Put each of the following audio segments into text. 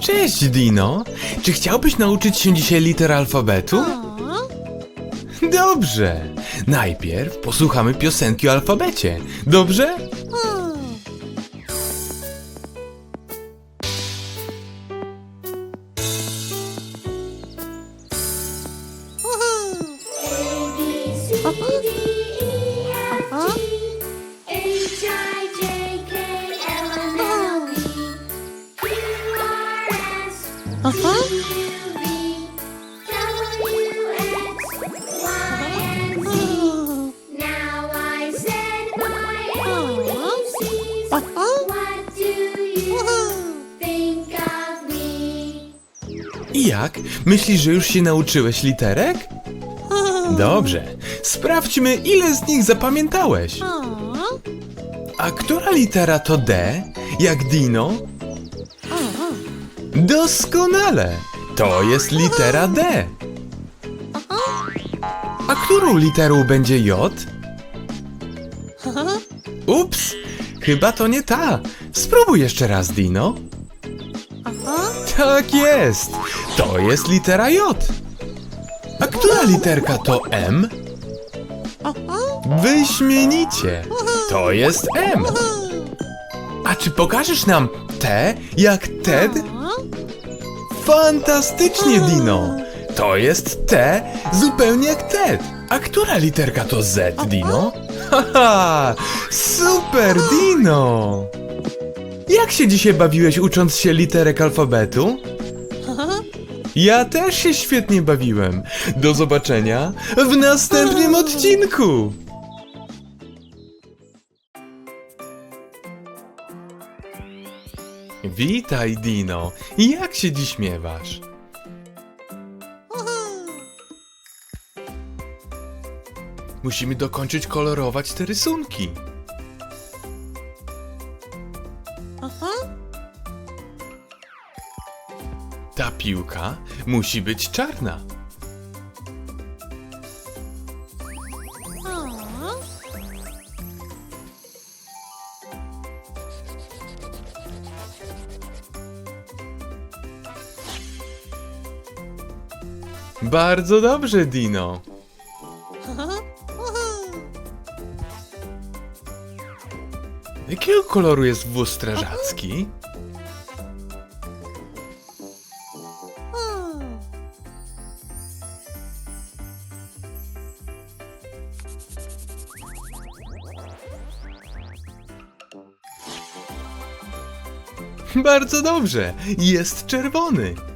Cześć, Dino. Czy chciałbyś nauczyć się dzisiaj liter alfabetu? Dobrze. Najpierw posłuchamy piosenki o alfabecie. Dobrze? Me? I jak? Myślisz, że już się nauczyłeś literek? Dobrze. Sprawdźmy, ile z nich zapamiętałeś. A która litera to D? Jak Dino? Doskonale! To jest litera D. A którą literą będzie J? Ups! Chyba to nie ta. Spróbuj jeszcze raz, Dino. Tak jest! To jest litera J. A która literka to M? Wyśmienicie! To jest M. A czy pokażesz nam T jak Ted? Fantastycznie, Dino! To jest T zupełnie jak Ted. A która literka to Z, Dino? Haha! Super, Dino! Jak się dzisiaj bawiłeś ucząc się literek alfabetu? Ja też się świetnie bawiłem. Do zobaczenia w następnym odcinku. Witaj, Dino. Jak się dziś miewasz? Musimy dokończyć kolorować te rysunki. Ta piłka musi być czarna. Bardzo dobrze, Dino. Jakiego koloru jest wóz strażacki? Bardzo dobrze, jest czerwony.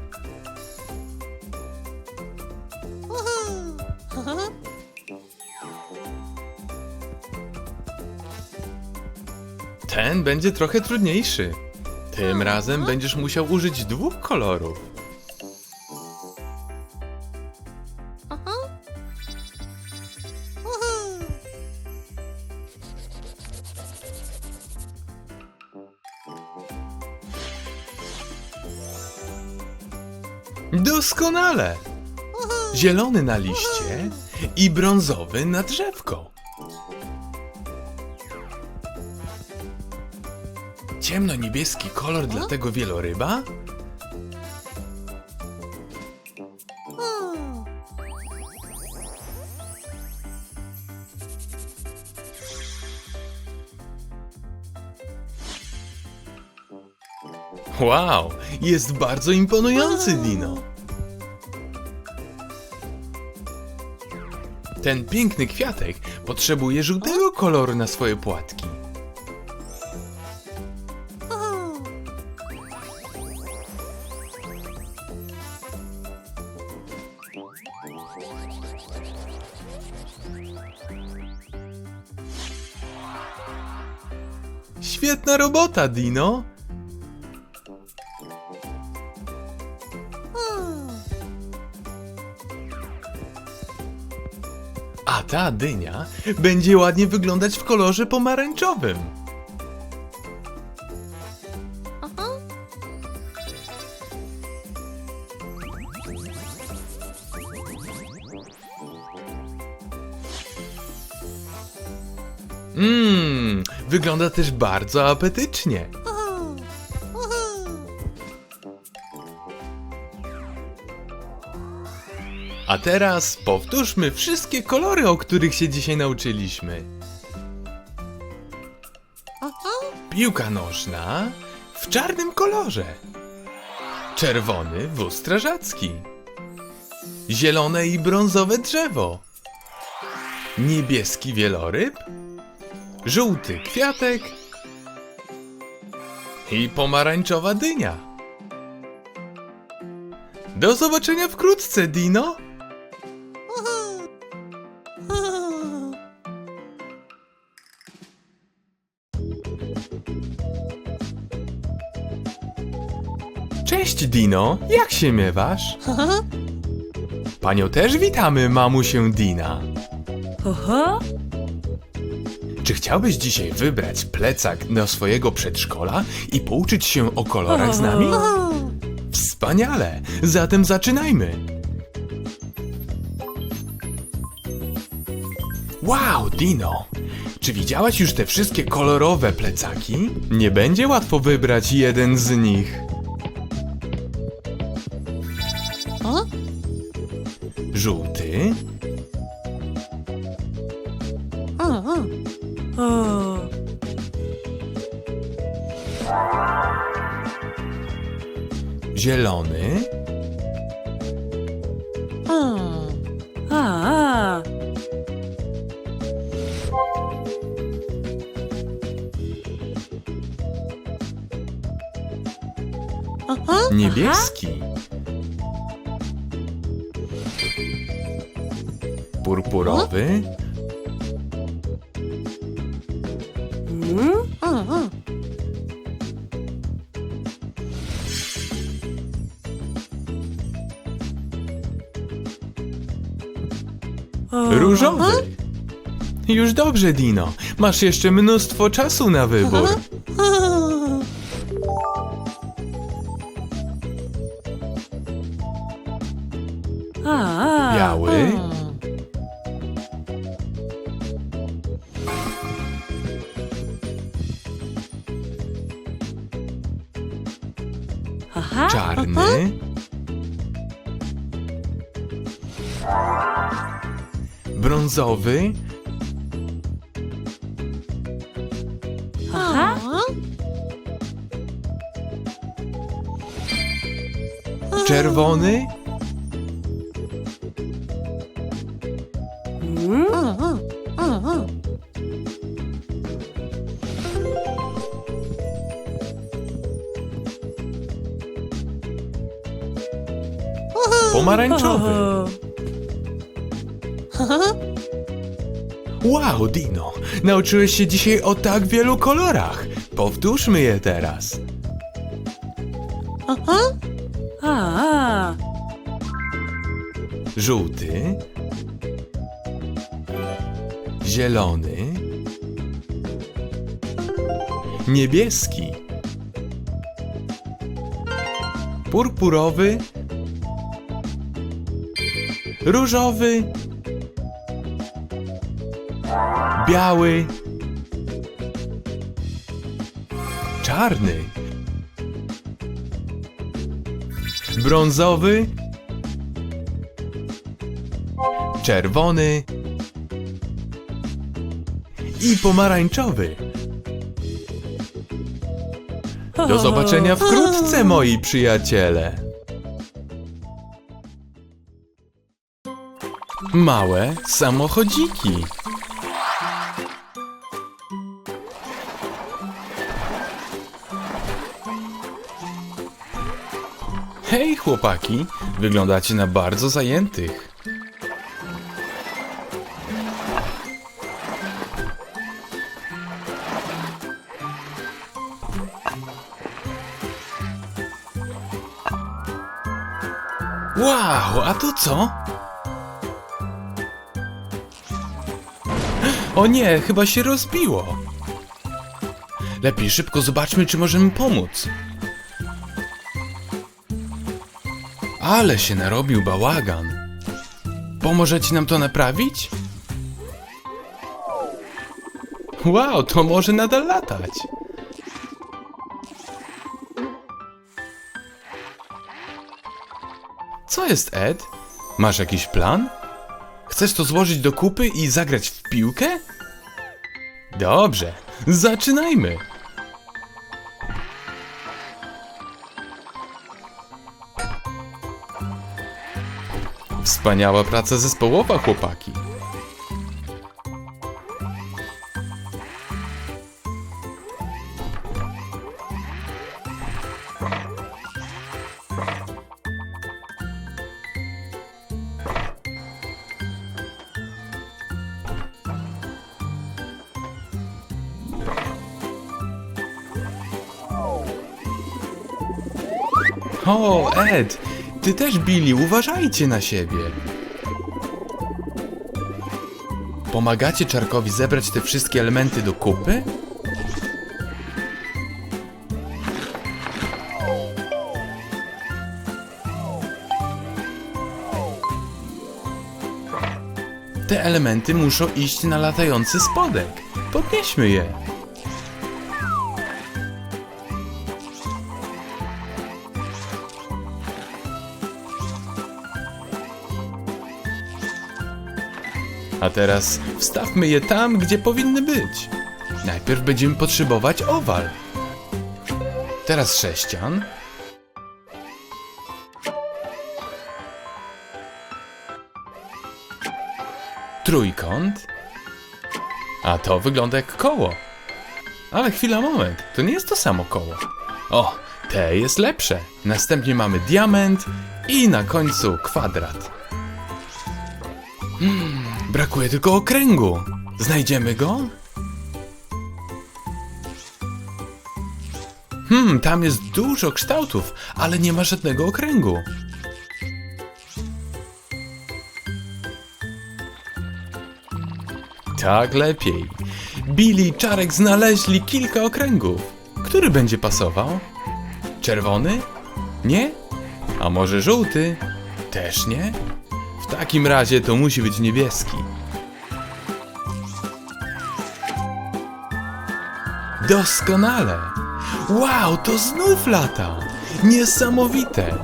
Będzie trochę trudniejszy. Tym razem będziesz musiał użyć dwóch kolorów. Doskonale! Zielony na liście i brązowy na drzewko. Ciemno-niebieski kolor dla tego wieloryba? Wow, jest bardzo imponujący Dino. Ten piękny kwiatek potrzebuje żółtego koloru na swoje płatki. Świetna robota, Dino! A ta dynia będzie ładnie wyglądać w kolorze pomarańczowym. Mmm, wygląda też bardzo apetycznie. A teraz powtórzmy wszystkie kolory, o których się dzisiaj nauczyliśmy. Piłka nożna w czarnym kolorze. Czerwony wóz strażacki. Zielone i brązowe drzewo. Niebieski wieloryb. Żółty kwiatek. I pomarańczowa dynia. Do zobaczenia wkrótce, Dino. Cześć, Dino. Jak się miewasz? Panią też witamy, mamusię Dina. Oho, Czy chciałbyś dzisiaj wybrać plecak do swojego przedszkola i pouczyć się o kolorach z nami? Wspaniale! Zatem zaczynajmy! Wow, Dino! Czy widziałaś już te wszystkie kolorowe plecaki? Nie będzie łatwo wybrać jeden z nich. Zielony, a, a, niebieski, purpurowy, o, różowy. Już dobrze, Dino. Masz jeszcze mnóstwo czasu na wybór. a, Biały, aha, czarny, brązowy, aha, czerwony, Wow, Dino, nauczyłeś się dzisiaj o tak wielu kolorach. Powtórzmy je teraz. a, a, Żółty, zielony, niebieski, purpurowy, różowy, biały, czarny, brązowy, czerwony i pomarańczowy. Do zobaczenia wkrótce, moi przyjaciele. Małe samochodziki. Hej, chłopaki, wyglądacie na bardzo zajętych. Wow, a to co? O nie, chyba się rozbiło. Lepiej szybko zobaczmy, czy możemy pomóc. Ale się narobił bałagan. Pomożecie nam to naprawić? Wow, to może nadal latać. Co jest, Ed? Masz jakiś plan? Chcesz to złożyć do kupy i zagrać w piłkę? Dobrze, zaczynajmy. Wspaniała praca zespołowa, chłopaki. Ed, ty też, Billy, uważajcie na siebie. Pomagacie Czarkowi zebrać te wszystkie elementy do kupy? Te elementy muszą iść na latający spodek. Podnieśmy je. A teraz wstawmy je tam, gdzie powinny być. Najpierw będziemy potrzebować owal. Teraz sześcian. Trójkąt. A to wygląda jak koło. Ale chwila, moment. To nie jest to samo koło. O, te jest lepsze. Następnie mamy diament i na końcu kwadrat. Brakuje tylko okręgu. Znajdziemy go? Hmm, tam jest dużo kształtów, ale nie ma żadnego okręgu. Tak lepiej. Billy i Czarek znaleźli kilka okręgów. Który będzie pasował? Czerwony? Nie? A może żółty? Też nie? W takim razie to musi być niebieski. Doskonale! Wow, to znów lata! Niesamowite!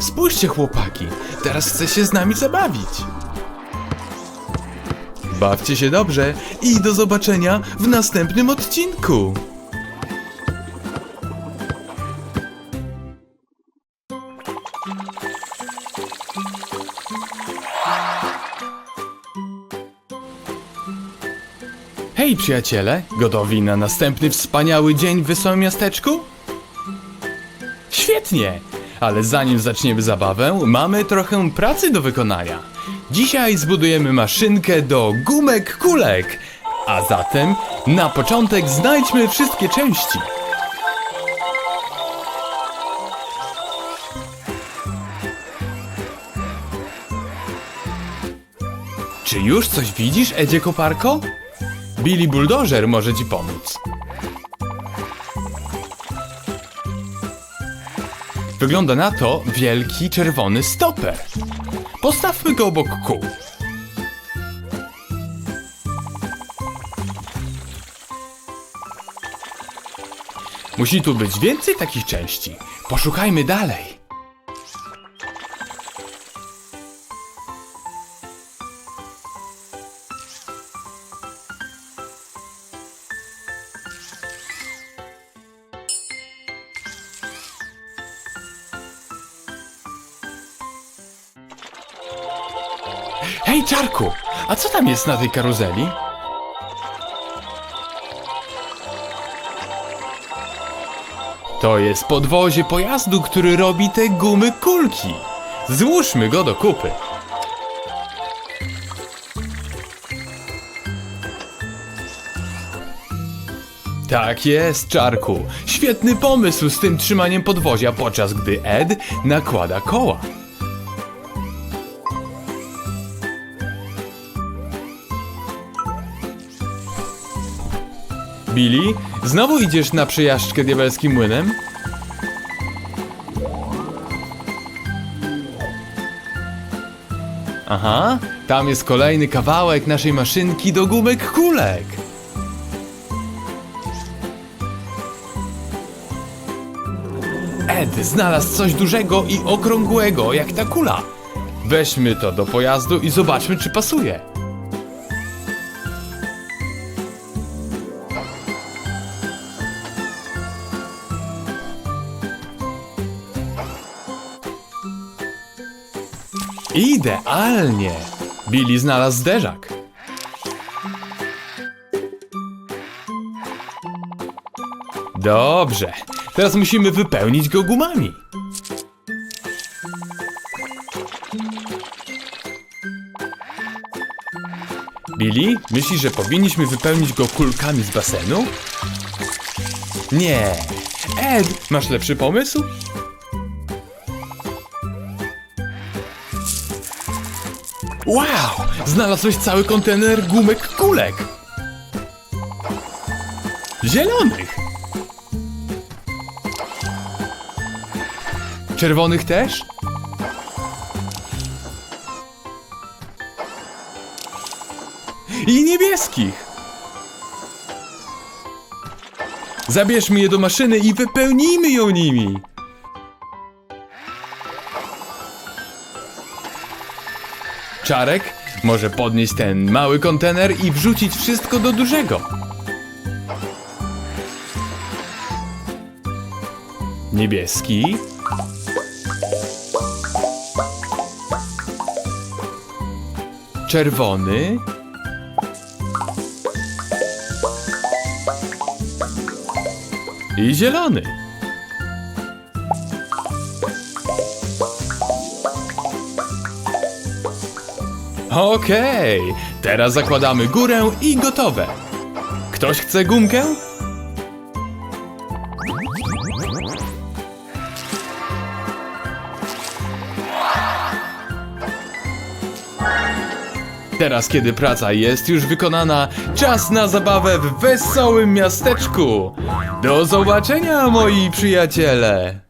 Spójrzcie, chłopaki, teraz chce się z nami zabawić. Bawcie się dobrze i do zobaczenia w następnym odcinku. Hej przyjaciele, gotowi na następny wspaniały dzień w wesołym miasteczku? Świetnie! Ale zanim zaczniemy zabawę, mamy trochę pracy do wykonania. Dzisiaj zbudujemy maszynkę do gumek kulek. A zatem na początek znajdźmy wszystkie części. Czy już coś widzisz, Edzie Koparko? Billy Bulldozer może ci pomóc. Wygląda na to wielki czerwony stoper. Postawmy go obok kół. Musi tu być więcej takich części. Poszukajmy dalej. Hej, Czarku! A co tam jest na tej karuzeli? To jest podwozie pojazdu, który robi te gumy kulki. Złóżmy go do kupy. Tak jest, Czarku. Świetny pomysł z tym trzymaniem podwozia, podczas gdy Ed nakłada koła. Billy, znowu idziesz na przejażdżkę diabelskim młynem? Aha, tam jest kolejny kawałek naszej maszynki do gumek kulek. Ed znalazł coś dużego i okrągłego, jak ta kula. Weźmy to do pojazdu i zobaczmy, czy pasuje. Idealnie! Billy znalazł zderzak. Dobrze, teraz musimy wypełnić go gumami. Billy, myślisz, że powinniśmy wypełnić go kulkami z basenu? Nie. Ed, masz lepszy pomysł? Wow! Znalazłeś cały kontener gumek kulek! Zielonych! Czerwonych też? I niebieskich! Zabierzmy je do maszyny i wypełnijmy ją nimi! Czarek może podnieść ten mały kontener i wrzucić wszystko do dużego. Niebieski. Czerwony. I zielony. Okej, teraz zakładamy górę i gotowe. Ktoś chce gumkę? Teraz, kiedy praca jest już wykonana, czas na zabawę w wesołym miasteczku. Do zobaczenia, moi przyjaciele!